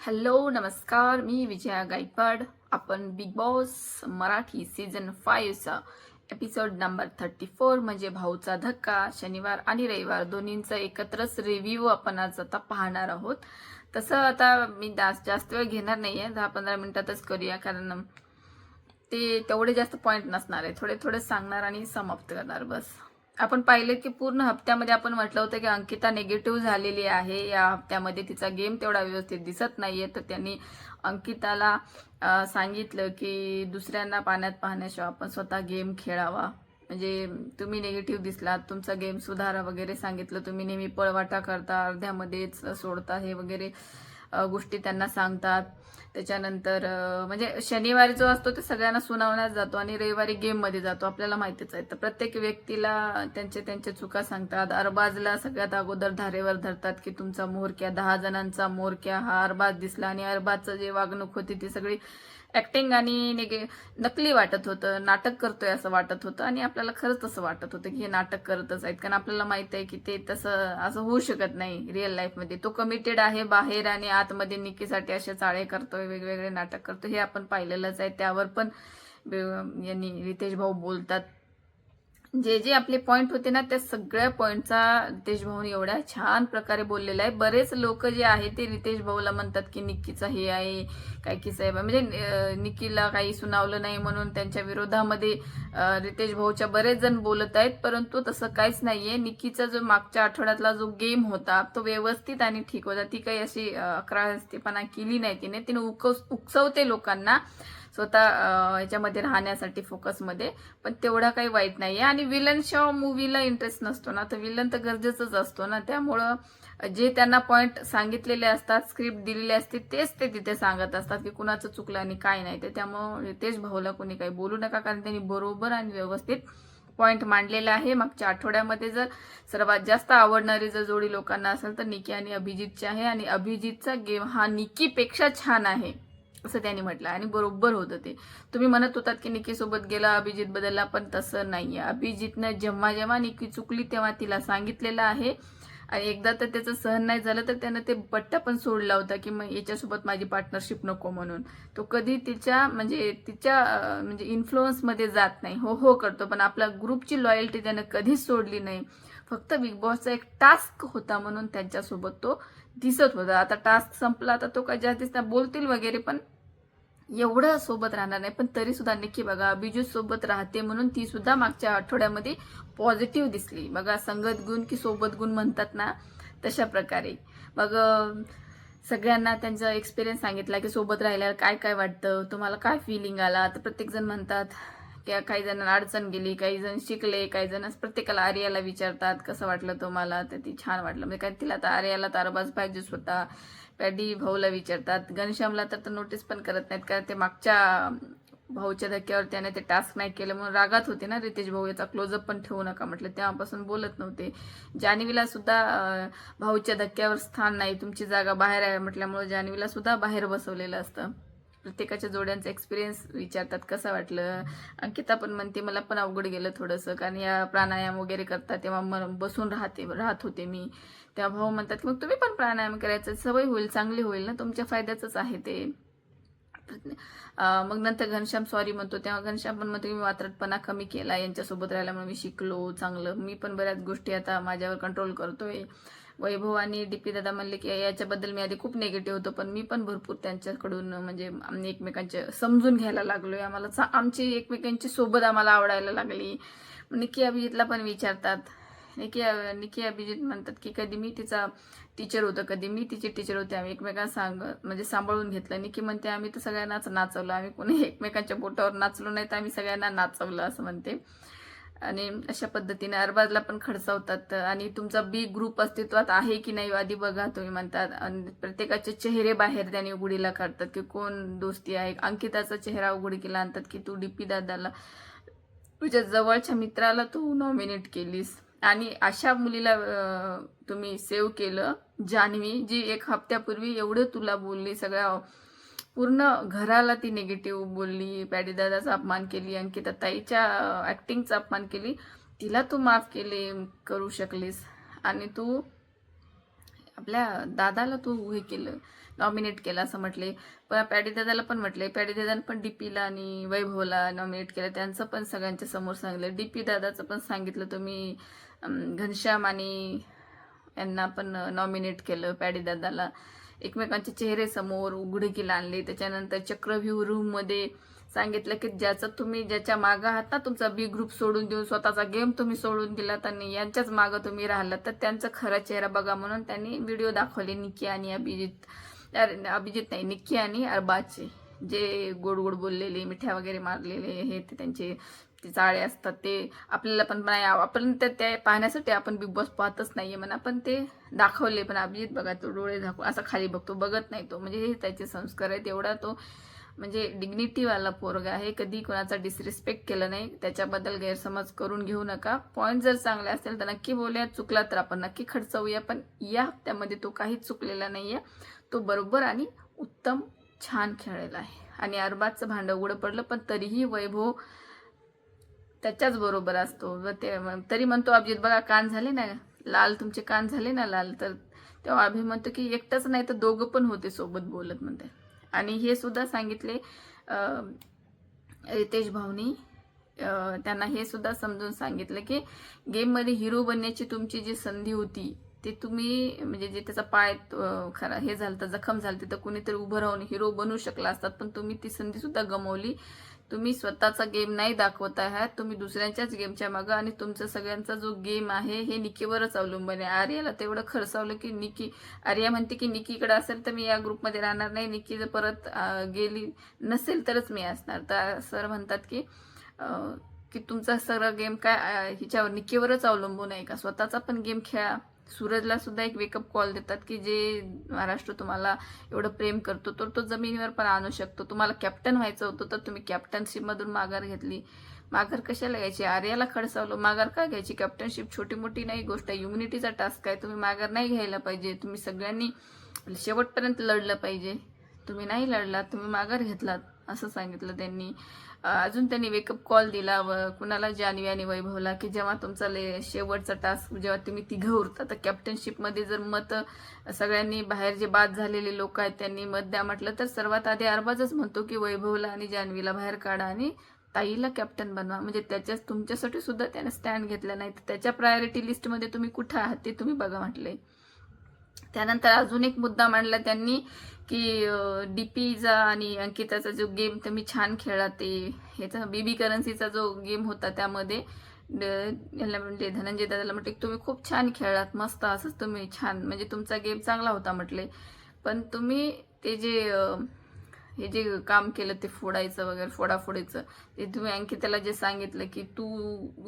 Hello नमस्कार मी विजया गायकवाड. आपण Bigg Boss Marathi season फाईव्हचा एपिसोड नंबर थर्टी फोर म्हणजे भाऊचा धक्का शनिवार आणि रविवार दोन्हींचा एकत्रच रिव्ह्यू आपण आज आता पाहणार आहोत. तसं आता मी जास्त जास्त वेळ घेणार नाही आहे दहा पंधरा मिनिटातच करूया कारण ते तेवढे जास्त पॉईंट नसणार आहे. थोडे थोडे सांगणार आणि समाप्त करणार बस. आपण पाहिलं की पूर्ण हप्त्यामध्ये आपण म्हटलं होतं की अंकिता निगेटिव्ह झालेली आहे. या हप्त्यामध्ये तिचा गेम तेवढा व्यवस्थित दिसत नाहीये. तर त्यांनी अंकिताला सांगितलं की दुसऱ्यांना पाण्यात पाहण्याशिवाय आपण स्वतः गेम खेळावा. म्हणजे तुम्ही निगेटिव्ह दिसलात तुमचा गेम सुधारा वगैरे सांगितलं. तुम्ही नेहमी पळवाटा करता अर्ध्यामध्येच सोडता हे वगैरे गोष्टी त्यांना सांगतात. त्याच्यानंतर म्हणजे शनिवारी जो असतो ते सगळ्यांना सुनावण्यात जातो आणि रविवारी गेममध्ये जातो आपल्याला माहितीच आहे. तर प्रत्येक व्यक्तीला त्यांचे त्यांचे चुका सांगतात. अरबाजला सगळ्यात अगोदर धारेवर धरतात की तुमचा मोरक्या दहा जणांचा मोरक्या हा अरबाज दिसला आणि अरबाजचं जे वागणूक होती ती सगळी ऍक्टिंग आणि निगे नकली वाटत होतं. नाटक करतोय असं वाटत होतं आणि आपल्याला खरंच तसं वाटत होतं की हे नाटक करतच आहेत. कारण आपल्याला माहीत आहे की ते तसं असं होऊ शकत नाही रिअल लाईफमध्ये तो कमिटेड आहे बाहेर आणि आतमध्ये निकीसाठी असे चाळे करतोय वेगवेगळे नाटक करतोय हे आपण पाहिलेलंच आहे. त्यावर पण यांनी रितेश भाऊ बोलतात जे जे आपले पॉइंट होते ना त्या सगळ्या पॉइंटचा रितेश भाऊ एवढ्या छान प्रकारे बोललेला आहे. बरेच लोक जे आहे ते रितेश भाऊला म्हणतात की निक्कीचा हे आहे काय की आहे. म्हणजे निक्कीला काही सुनावलं नाही म्हणून त्यांच्या विरोधामध्ये रितेश भाऊच्या बरेच जण बोलत आहेत. परंतु तसं काहीच नाहीये. निक्कीचा जो मागच्या आठवड्यातला जो गेम होता तो व्यवस्थित आणि ठीक होता. ती काही अशी अकरा अकरास्तीपणा केली नाही तिने. तिने उकस उकसवते लोकांना. स्वतः याच्यामध्ये राहण्यासाठी फोकसमध्ये पण तेवढा काही वाईट नाही आहे आणि विलन शो मूवीला इंटरेस्ट नसतो ना. तर विलन तर गरजेचंच असतो ना. त्यामुळं जे त्यांना पॉईंट सांगितलेले असतात स्क्रिप्ट दिलेले असते तेच ते तिथे सांगत असतात की कुणाचं चुकलं आणि काय नाही. ते त्यामुळं रितेश भाऊला कोणी काही बोलू नका. कारण त्यांनी बरोबर आणि व्यवस्थित पॉईंट मांडलेला आहे. मागच्या आठवड्यामध्ये जर सर्वात जास्त आवडणारी जर जोडी लोकांना असेल तर निकी आणि अभिजितची आहे. आणि अभिजितचा गेम हा निकीपेक्षा छान आहे. असं त्यांनी म्हटलं आणि बरोबर होतं ते. तुम्ही म्हणत होतात की निकीसोबत गेला अभिजित बदलला पण तसं नाही आहे अभिजितनं जेव्हा जेव्हा निकी चुकली तेव्हा तिला सांगितलेलं आहे. आणि एकदा तर त्याचं सहन नाही झालं तर त्यानं ते पट्टा पण सोडला होता की मग याच्यासोबत माझी पार्टनरशिप नको म्हणून. तो कधी तिच्या म्हणजे तिच्या म्हणजे इन्फ्लुअन्समध्ये जात नाही. हो हो करतो पण आपल्या ग्रुपची लॉयल्टी त्यानं कधीच सोडली नाही. फक्त बिग बॉसचा एक टास्क होता म्हणून त्यांच्यासोबत तो दिसत होता. आता टास्क संपला आता तो काय जास्त दिसता बोलतील वगैरे पण एवढं सोबत राहणार नाही पण तरी सुद्धा नक्की बघा बिजू सोबत राहते म्हणून ती सुद्धा मागच्या आठवड्यामध्ये पॉझिटिव्ह दिसली. बघा संगत गुण की सोबत गुण म्हणतात ना तशा प्रकारे. मग सगळ्यांना त्यांचा एक्सपिरियन्स सांगितला की सोबत राहिल्यावर काय काय वाटतं तुम्हाला काय फिलिंग आला? तर प्रत्येक जण म्हणतात की काही जणांना अडचण गेली काही जण शिकले काही जण प्रत्येकाला आर्याला विचारतात कसं वाटलं तुम्हाला? तर ती छान वाटलं. म्हणजे काय तिला तर आर्याला तारबाज पाहिजेच होता. पॅडी भाऊला विचारतात घनश्यामला तर नोटीस पण करत नाहीत कारण ते मागच्या भाऊच्या धक्क्यावर त्याने ते टास्क नाही केलं. म्हणून रागात होते ना रितेश भाऊ याचा क्लोजअप पण ठेवू नका. म्हटलं तेव्हापासून बोलत नव्हते. जान्हवीला सुद्धा भाऊच्या धक्क्यावर स्थान नाही तुमची जागा बाहेर आहे म्हटल्यामुळे जान्हवीला सुद्धा बाहेर बसवलेलं असतं. प्रत्येकाच्या जोड्यांचा एक्सपिरियन्स विचारतात कसं वाटलं? अंकिता पण म्हणते मला पण अवघड गेलं थोडंसं कारण या प्राणायाम वगैरे करतात तेव्हा मग बसून राहते राहत होते मी. तेव्हा भाऊ म्हणतात की मग तुम्ही पण प्राणायाम करायचं सवय होईल चांगली होईल ना तुमच्या फायद्याचंच आहे ते. मग नंतर घनश्याम सॉरी म्हणतो तेव्हा घनश्याम पण म्हणतो की मी वात्रटपणा कमी केला यांच्यासोबत राहिल्यामुळे मी शिकलो चांगलं. मी पण बऱ्याच गोष्टी आता माझ्यावर कंट्रोल करतोय. वैभव आणि डीपी दादा म्हणले की याच्याबद्दल मी आधी खूप निगेटिव्ह होतो पण मी पण भरपूर त्यांच्याकडून म्हणजे आम्ही एकमेकांचे समजून घ्यायला लागलोय. आम्हाला आमची एकमेकांची सोबत आम्हाला आवडायला लागली. निकी अभिजितला पण विचारतात. निकी निकी अभिजित म्हणतात की कधी मी तिचा टीचर होतं कधी मी तिची टीचर होते आम्ही एकमेकांना सांग म्हणजे सांभाळून घेतलं. निकी म्हणते आम्ही तर सगळ्यांनाच नाचवलं आम्ही कोणी एकमेकांच्या बोटावर नाचलो नाही तर आम्ही सगळ्यांना नाचवलं असं म्हणते. आणि अशा पद्धतीने अरबाजला पण खडसावतात. आणि तुमचा बी ग्रुप अस्तित्वात आहे की नाही आधी बघा तुम्ही म्हणतात. आणि प्रत्येकाचे चेहरे बाहेर त्याने उघडीला काढतात की कोण दोस्ती आहे. अंकिताचा चेहरा उघडकीला आणतात की तू डीपी दादाला. तुझ्या जवळच्या मित्राला तू नॉमिनेट केलीस. आणि अशा मुलीला तुम्ही सेव्ह केलं. जान्हवी जी एक हप्त्यापूर्वी एवढं तुला बोलली सगळ्या पूर्ण घराला ती निगेटिव्ह बोलली पॅडी दादाचा अपमान केली अंकिता ताईच्या ॲक्टिंगचा अपमान केली. तिला तू माफ केले करू शकलीस. आणि तू आपल्या दादाला तू हे केलं नॉमिनेट केलं असं म्हटले. पण पॅडी दादाला पण म्हटले. पॅडी पण पण डीपीला आणि वैभवला नॉमिनेट केलं. त्यांचं पण सगळ्यांच्या समोर सांगितलं डीपी दादाचं पण सांगितलं तुम्ही घनश्याम आणि यांना पण नॉमिनेट केलं पॅडी दादाला. एकमेकांचे चेहरे समोर उघडकीला आणले. त्याच्यानंतर चक्रव्यूह रूममध्ये सांगितलं की ज्याचं तुम्ही ज्याच्या मागं आहात ना तुमचा बी ग्रुप सोडून देऊन स्वतःचा गेम तुम्ही सोडून दिलात आणि यांच्याच मागं तुम्ही राहिलात. तर त्यांचा खरा चेहरा बघा म्हणून त्यांनी व्हिडिओ दाखवले निकी आणि अभिजित. अभिजित नाही निकी आणि अरबाचे. जे गोड गोड बोललेले मिठ्या वगैरे मारलेले हे ते त्यांचे ते चाळे असतात ते आपल्याला पण नाही आपण ते ते पाहण्यासाठी आपण बिग बॉस पाहतच नाहीये म्हणा पण ते दाखवले पण अभिजित बघा तो डोळे झाकून असा खाली बघतो बघत नाही तो. म्हणजे हे त्याचे संस्कार आहेत एवढा तो म्हणजे डिग्निटीवाला पोरगा आहे कधी कोणाचा डिसरिस्पेक्ट केलं नाही त्याच्याबद्दल गैरसमज करून घेऊ नका. पॉईंट जर चांगले असेल तर नक्की बोलूया चुकला तर आपण नक्की खर्चवूया पण या हप्त्यामध्ये तो काहीच चुकलेला नाहीये तो बरोबर आणि उत्तम छान खेळलेला आहे. आणि अरबाजचं भांडं उघडं पडलं पण तरीही वैभव त्याच्याच बरोबर असतो. व ते तरी म्हणतो अभिजित बघा कान झाले ना? लाल तुमचे कान झाले ना लाल? तर तेव्हा अभि म्हणतो की एकटाच नाही तर दोघं पण होते सोबत बोलत म्हणते. आणि हे सुद्धा सांगितले रितेश भाऊनी. त्यांना हे सुद्धा समजून सांगितलं की गेममध्ये हिरो बनण्याची तुमची जी संधी होती ते तुम्ही म्हणजे जे त्याचा पाय खरा हे झालं तर जखम झालं तिथं कुणीतरी उभं राहून हिरो बनू शकला असतात पण तुम्ही ती संधी सुद्धा गमावली. तुम्ही स्वतःचा गेम नाही दाखवत आहात तुम्ही दुसऱ्यांच्याच गेमच्या मागं आणि तुमचा सगळ्यांचा जो गेम आहे हे निकीवरच अवलंबून आहे. आर्याला तेवढं खरसावलं की निकी आर्या म्हणते की निकीकडे असेल तर मी या ग्रुपमध्ये राहणार नाही निकी जर परत गेली नसेल तरच मी असणार. तर सर म्हणतात की की तुमचा सगळा गेम काय हिच्यावर निकीवरच अवलंबून आहे का? स्वतःचा पण गेम खेळा. सूरजला सुद्धा एक वेकअप कॉल देतात की जे महाराष्ट्र तुम्हाला एवढं प्रेम करतो तर तो जमिनीवर पण आणू शकतो. तुम्हाला कॅप्टन व्हायचं होतं तर तुम्ही कॅप्टनशिपमधून माघार घेतली. माघार कशाला घ्यायची? आर्याला खडसावलं. माघार का घ्यायची? कॅप्टनशिप छोटी मोठी नाही गोष्ट आहे. युनिटीचा टास्क आहे. तुम्ही माघार नाही घ्यायला पाहिजे. तुम्ही सगळ्यांनी शेवटपर्यंत लढलं पाहिजे. तुम्ही नाही लढलात तुम्ही माघार घेतलात असं सांगितलं त्यांनी. अजून त्यांनी वेकअप कॉल दिला व कुणाला जान्हवी आणि वैभवला की जेव्हा तुमचा ले शेवटचा टास्क जेव्हा तुम्ही तिघं उरता तर कॅप्टनशिपमध्ये जर मत सगळ्यांनी बाहेर जे बाद झालेले लोक आहेत त्यांनी मत द्या म्हटलं तर सर्वात आधी अरबाजच म्हणतो की वैभवला आणि जान्हवीला बाहेर काढा आणि ताईला कॅप्टन बनवा. म्हणजे त्याच्या तुमच्यासाठी सुद्धा त्याने स्टँड घेतला नाही. तर त्याच्या प्रायोरिटी लिस्टमध्ये तुम्ही कुठं आहात ते तुम्ही बघा म्हटलंय. त्यानंतर अजून एक मुद्दा मांडला त्यांनी की डीपीचा आणि अंकिताचा जो गेम तुम्ही छान खेळला ते ह्याचा बीबी करन्सीचा जो गेम होता त्यामध्ये याला म्हणजे धनंजय दादाला म्हटले तुम्ही खूप छान खेळलात मस्त असंच तुम्ही छान म्हणजे तुमचा गेम चांगला होता म्हटले. पण तुम्ही ते जे हे जे काम केलं ते फोडायचं वगैरे फोडाफोडीचं ते तुम्ही अंकिताला जे सांगितलं की तू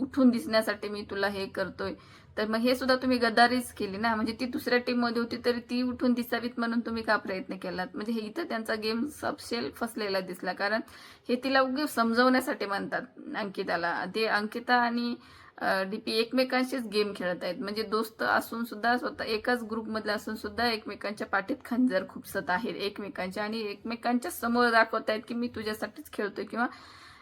उठून दिसण्यासाठी मी तुला हे करतोय तर मग हे सुद्धा तुम्ही गदारीच केली ना? म्हणजे ती दुसऱ्या टीममध्ये होती तरी ती उठून दिसावीत म्हणून तुम्ही का प्रयत्न केलात? म्हणजे हे इथं त्यांचा गेम सबशेल फसलेला दिसला. कारण हे तिला उगी समजवण्यासाठी म्हणतात अंकिताला. ते अंकिता आणि डीपी एकमेकांशीच गेम खेळत आहेत. म्हणजे दोस्त असून सुद्धा स्वतः एकाच ग्रुपमधले असून सुद्धा एकमेकांच्या पाठीत खंजर खुपसत आहेत. एकमेकांच्या आणि एकमेकांच्या समोर दाखवत आहेत की मी तुझ्यासाठीच खेळतोय किंवा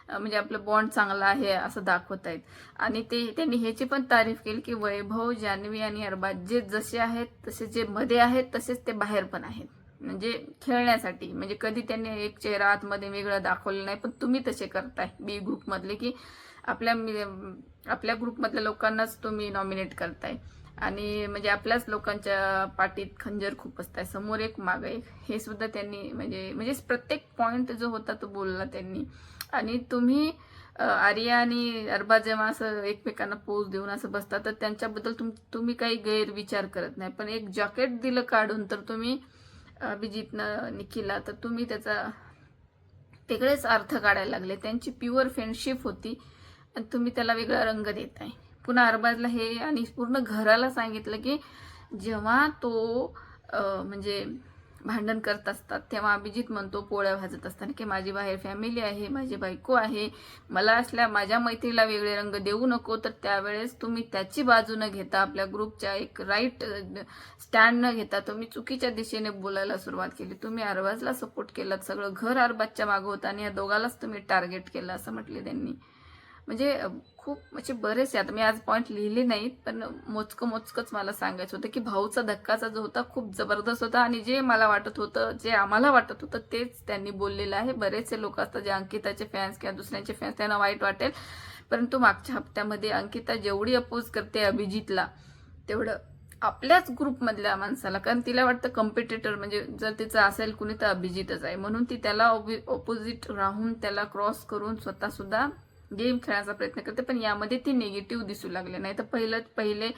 म्हणजे आपलं बॉन्ड चांगला आहे असं दाखवत आहेत. आणि ते त्यांनी ह्याची पण तारीफ केली की वैभव जान्हवी आणि अरबाज जे जसे आहेत तसे जे मध्ये आहेत तसेच ते बाहेर पण आहेत. म्हणजे खेळण्यासाठी म्हणजे कधी त्यांनी एक चेहरा आतमध्ये वेगळं दाखवलं नाही पण तुम्ही तसे करताय. बी ग्रुपमधले की आपल्या आपल्या ग्रुपमधल्या लोकांनाच तुम्ही नॉमिनेट करताय. आणि म्हणजे आपल्याच लोकांच्या पाठीत खंजर खूप असताय. समोर एक माग एक हे सुद्धा त्यांनी म्हणजे म्हणजे प्रत्येक पॉइंट जो होता तो बोलला त्यांनी. आणि तुम्ही आर्या आणि अरबा जेव्हा असं एकमेकांना पोज देऊन असं बसता तर त्यांच्याबद्दल तुम तुम्ही काही गैरविचार करत नाही. पण एक जॉकेट दिलं काढून तर तुम्ही अभिजितनं निखिला तर तुम्ही त्याचा तिकडेच अर्थ काढायला लागले. त्यांची प्युअर फ्रेंडशिप होती. आणि तुम्ही त्याला वेगळा रंग देताय. पुन्हा अरबाजला हे आणि पूर्ण घराला सांगितलं की जेव्हा तो म्हणजे भांडण करत असतात तेव्हा अभिजित म्हणतो पोळ्या भाजत असताना की माझी बाहेर फॅमिली आहे माझी बायको आहे मला असल्या माझ्या मैत्रीला वेगळे रंग देऊ नको तर त्यावेळेस तुम्ही त्याची बाजू न घेता आपल्या ग्रुपच्या एक राईट स्टँड न घेता तुम्ही चुकीच्या दिशेने बोलायला सुरुवात केली. तुम्ही अरबाजला सपोर्ट केलात सगळं घर अरबाजच्या मागं होतं आणि या दोघालाच तुम्ही टार्गेट केलं असं म्हटले त्यांनी. म्हणजे खूप म्हणजे बरेच आता मी आज पॉईंट लिहिले नाहीत पण मोजकं मोजकंच मला सांगायचं होतं की भाऊचा धक्काचा जो होता खूप जबरदस्त होता आणि जे मला वाटत होतं जे आम्हाला वाटत होतं तेच त्यांनी बोललेलं आहे. बरेचसे लोक असतात जे अंकिताचे फॅन्स किंवा दुसऱ्यांचे फॅन्स त्यांना वाईट वाटेल. परंतु मागच्या हप्त्यामध्ये अंकिता जेवढी अपोज करते अभिजितला तेवढं आपल्याच ग्रुपमधल्या माणसाला कारण तिला वाटतं कम्पिटेटर म्हणजे जर तिचं असेल कुणी तर अभिजितच आहे. म्हणून ती त्याला ऑपोजिट राहून त्याला क्रॉस करून स्वतःसुद्धा गेम खेळण्याचा प्रयत्न करते पण यामध्ये ती निगेटिव्ह दिसू लागले. नाही तर पहिलं पहिले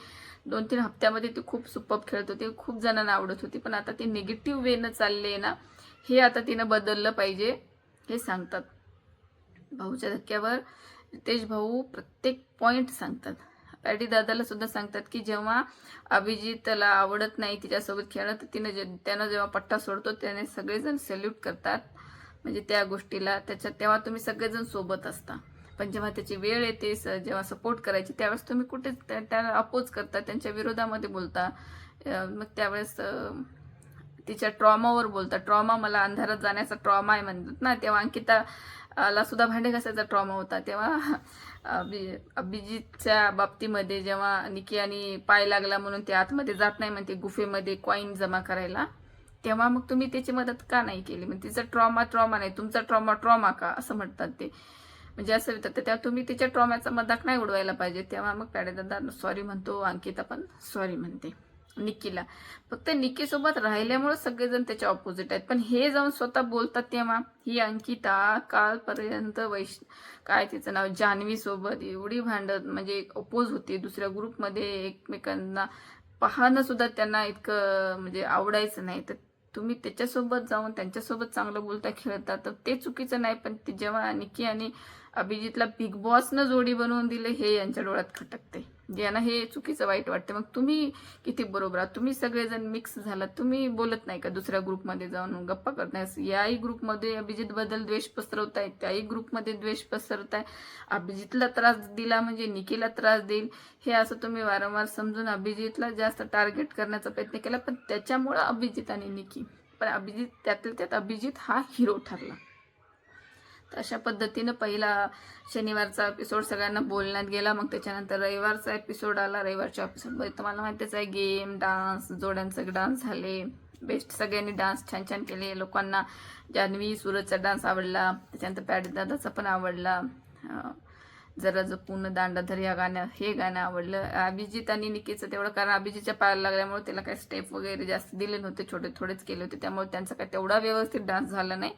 दोन तीन हप्त्यामध्ये ती खूप सुपप खेळत होती खूप जणांना आवडत होती पण आता ती निगेटिव्ह वेनं चालली आहे ना हे आता तिनं बदललं पाहिजे हे सांगतात. भाऊच्या धक्क्यावर रितेश भाऊ प्रत्येक पॉईंट सांगतात. पॅटी दादाला सुद्धा सांगतात की जेव्हा अभिजितला आवडत नाही तिच्यासोबत खेळणं तर तिनं जे त्यानं जेव्हा पट्टा सोडतो त्याने सगळेजण सल्यूट करतात. म्हणजे त्या गोष्टीला त्याच्यात तेव्हा तुम्ही सगळेजण सोबत असता. पण जेव्हा त्याची वेळ येते स- जेव्हा सपोर्ट करायची त्यावेळेस तुम्ही कुठे त्या- त्याला अपोज करता त्यांच्या विरोधामध्ये बोलता. मग त्यावेळेस तिच्या ट्रॉमावर बोलता. ट्रॉमा मला अंधारात जाण्याचा ट्रॉमा आहे म्हणतात ना. तेव्हा अंकिता ला सुद्धा भांडे घासायचा ट्रॉमा होता. तेव्हा अभिजितच्या बाबतीमध्ये जेव्हा निकी आणि पाय लागला म्हणून ते आतमध्ये जात नाही म्हणते गुफेमध्ये कॉईन जमा करायला तेव्हा मग तुम्ही त्याची मदत का नाही केली? मग तिचा ट्रॉमा ट्रॉमा नाही. तुमचा ट्रॉमा ट्रॉमा का? असं म्हणतात ते. म्हणजे असं विचार तेव्हा तुम्ही तिच्या ट्रॉम्याचा मदाक नाही उडवायला पाहिजे. तेव्हा मग दादा सॉरी म्हणतो. अंकिता पण सॉरी म्हणते. निकीला. फक्त निकीसोबत राहिल्यामुळे सगळेजण त्याच्या ऑपोजिट आहेत. पण हे जाऊन स्वतः बोलतात तेव्हा ही अंकिता कालपर्यंत वैश काय तिचं नाव? जान्हवी सोबत एवढी भांडत म्हणजे अपोज होती. दुसऱ्या ग्रुपमध्ये एकमेकांना पाहणं सुद्धा त्यांना इतकं म्हणजे आवडायचं नाही. तर तुम्ही त्याच्यासोबत जाऊन त्यांच्यासोबत चांगलं बोलता खेळता तर ते चुकीचं नाही. पण ते जेव्हा निकी आणि अभिजितला बिग बॉसनं जोडी बनवून दिले हे यांच्या डोळ्यात खटकते. यांना हे चुकीचं वाईट वाटते. मग तुम्ही किती बरोबर आहात? तुम्ही सगळेजण मिक्स झालात. तुम्ही बोलत नाही का दुसऱ्या ग्रुपमध्ये जाऊन गप्पा करताय याही ग्रुपमध्ये अभिजित बद्दल द्वेष पसरवताय त्याही ग्रुपमध्ये द्वेष पसरताय. अभिजितला त्रास दिला म्हणजे निकीला त्रास देईल. हे असं तुम्ही वारंवार समजून अभिजितला जास्त टार्गेट करण्याचा प्रयत्न केला. पण त्याच्यामुळं अभिजित आणि निकी पण अभिजित त्यातल्या त्यात अभिजित हा हिरो ठरला. तर अशा पद्धतीनं पहिला शनिवारचा एपिसोड सगळ्यांना बोलण्यात गेला. मग त्याच्यानंतर रविवारचा एपिसोड आला. रविवारच्या एपिसोडमध्ये तुम्हाला माहितीच आहे गेम डान्स जोड्यांचे डान्स झाले. बेस्ट सगळ्यांनी डान्स छान छान केले. लोकांना जान्हवी सूरजचा डान्स आवडला त्याच्यानंतर पॅडी दादाचा पण आवडला. जरा जपून दांडाधर या गाणं हे गाणं आवडलं. अभिजित आणि निकीचं तेवढं कारण अभिजितच्या पायाला लागल्यामुळे त्याला काही स्टेप वगैरे जास्त दिले नव्हते छोटे थोडेच केले होते. त्यामुळे त्यांचा काही तेवढा व्यवस्थित डान्स झाला नाही.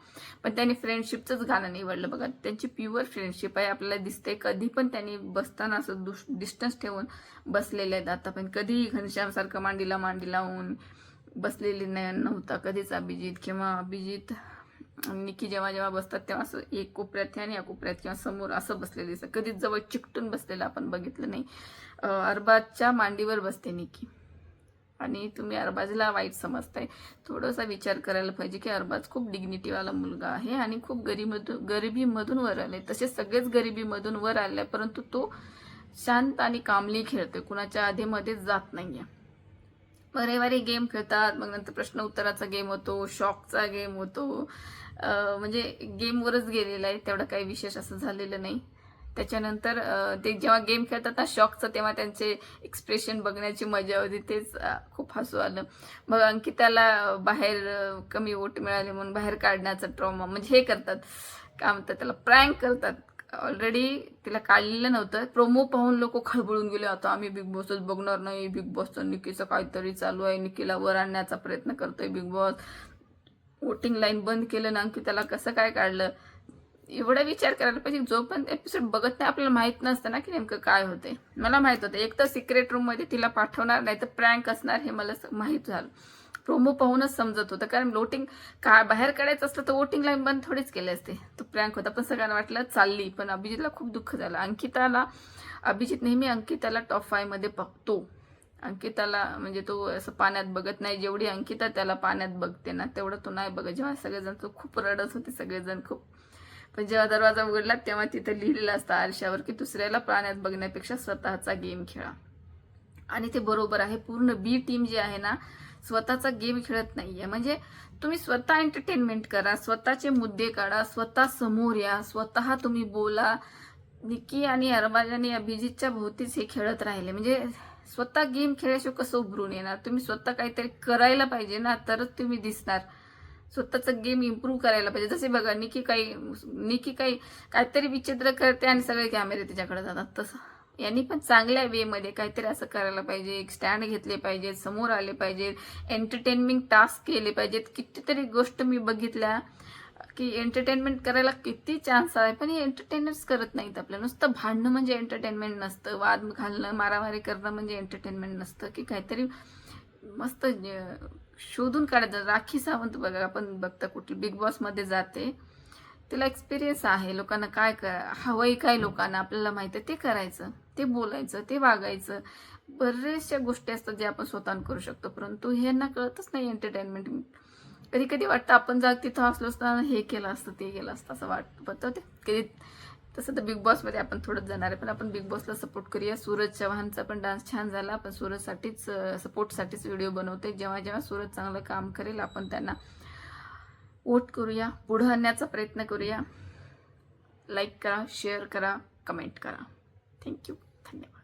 पण त्यांनी फ्रेंडशिपचंच गाणं निवडलं. बघा त्यांची प्युअर फ्रेंडशिप आहे. आपल्याला दिसते कधी पण त्यांनी बसताना असं डिस्टन्स ठेवून बसलेले आहेत. आता पण कधीही घनश्यामसारखं मांडीला मांडी लावून बसलेली नाही नव्हता कधीच अभिजित. किंवा अभिजित निकी जेव्हा जेव्हा बसतात तेव्हा असं एक कोपऱ्यात आणि या कोपऱ्यात किंवा समोर असं बसलेलं दिसतं. कधीच जवळ चिकटून बसलेलं आपण बघितलं नाही. अरबाजच्या मांडीवर बसते निकी. आणि तुम्ही अरबाजला वाईट समजताय. थोडासा विचार करायला पाहिजे की अरबाज खूप डिग्निटीवाला मुलगा आहे आणि खूप गरीबमधून गरिबीमधून वर आले तसे सगळेच गरिबीमधून वर आले परंतु तो शांत आणि कामली खेळतोय. कुणाच्या आधीमध्ये जात नाहीये. मग गेम खेळतात मग नंतर प्रश्न उत्तराचा गेम होतो शॉकचा गेम होतो. म्हणजे गेमवरच गेलेला आहे तेवढं काही विशेष असं झालेलं नाही. त्याच्यानंतर ते जेव्हा गेम खेळतात ना शॉकचं तेव्हा त्यांचे एक्सप्रेशन बघण्याची मजा होती तेच खूप हसू आलं. मग अंकिताला बाहेर कमी वोट मिळाले म्हणून बाहेर काढण्याचा ट्रॉमा म्हणजे हे करतात. काय म्हणतात त्याला प्रँक करतात. ऑलरेडी तिला काढलेलं नव्हतं. प्रोमो पाहून लोक खळबळून गेले आता आम्ही बिग बॉसच बघणार नाही. बिग बॉसचं निकीचं काहीतरी चालू आहे. निकीला वर आणण्याचा प्रयत्न करतोय बिग बॉस वोटिंग लाईन बंद केलं ना की त्याला कसं काय काढलं? एवढा विचार करायला पाहिजे. जो पण एपिसोड बघत नाही आपल्याला माहीत नसतं ना की नेमकं काय होते मला माहीत होतं. एक तर सिक्रेट रूममध्ये तिला पाठवणार नाही तर प्रँक असणार हे मला स- माहीत झालं. प्रोमो पाहूनच समजत होतं. कारण वोटिंग का बाहेर काढायचं असलं तर वोटिंग लाईन बंद थोडीच केले असते. तो प्रँक होता. पण सगळ्यांना वाटलं चालली. पण अभिजितला खूप दुःख झालं. अंकिताला अभिजित नेहमी अंकिताला टॉप फायमध्ये बघतो. अंकिताला म्हणजे तो असं पाण्यात बघत नाही जेवढी अंकिता त्याला पाण्यात बघते ना तेवढं तो नाही बघत. जेव्हा सगळेजण तो खूप रडत होते सगळेजण खूप. पण जेव्हा दरवाजा उघडला तेव्हा तिथं लिहिलेलं असतं आरशावर की दुसऱ्याला पाण्यात बघण्यापेक्षा स्वतःचा गेम खेळा. आणि ते बरोबर आहे. पूर्ण बी टीम जी आहे ना स्वतःचा गेम खेळत नाहीये. म्हणजे तुम्ही स्वतः एंटरटेनमेंट करा स्वतःचे मुद्दे काढा स्वतः समोर या स्वतः तुम्ही बोला. निकी आणि अरबाज आणि अभिजितच्या भोवतीच हे खेळत राहिले. म्हणजे स्वतः गेम खेळल्याशिवाय कसं उभरून येणार? तुम्ही स्वतः काहीतरी करायला पाहिजे ना तरच तुम्ही दिसणार. स्वतःचा गेम इम्प्रूव्ह करायला पाहिजे. जसे बघा निकी काही निकी काही काहीतरी विचित्र करते आणि सगळे कॅमेरे तिच्याकडे जातात तसं. यांनी पण चांगल्या वेमध्ये काहीतरी असं करायला पाहिजे. एक स्टँड घेतले पाहिजेत समोर आले पाहिजेत. एंटरटेनमेंट टास्क केले पाहिजेत. कितीतरी गोष्ट मी बघितल्या. की एंटरटेनमेंट करायला किती चान्स आहे? पण हे एंटरटेनच करत नाहीत आपल्या. नुसतं भांडणं म्हणजे एंटरटेनमेंट नसतं. वाद घालणं मारामारी करणं म्हणजे एंटरटेनमेंट नसतं. की काहीतरी मस्त शोधून काढायचं राखी सावंत बघा आपण बघता कुठली. बिग बॉसमध्ये जाते. तिला एक्सपिरियन्स आहे. लोकांना काय कर हवंय काय लोकांना? आपल्याला माहिती आहे. ते करायचं. ते बोलायचं. ते वागायचं. बऱ्याचशा गोष्टी असतात जे आपण स्वतःहून करू शकतो. परंतु ह्यांना कळतच नाही एंटरटेनमेंट कधी कधी वाटतं आपण जर तिथं असलो असताना हे केलं असतं ते केलं असतं असं वाटतं पण ते कधी तसं तर बिग बॉसमध्ये आपण थोडंच जाणार आहे पण आपण बिग बॉसला सपोर्ट करूया. सूरज चव्हाणचा पण डान्स छान झाला. आपण सूरजसाठीच सपोर्टसाठीच व्हिडिओ बनवते जेव्हा जेव्हा सूरज चांगलं काम करेल आपण त्यांना वोट करूया. पुढं आणण्याचा प्रयत्न करूया. लाईक करा शेअर करा कमेंट करा. थँक्यू धन्यवाद.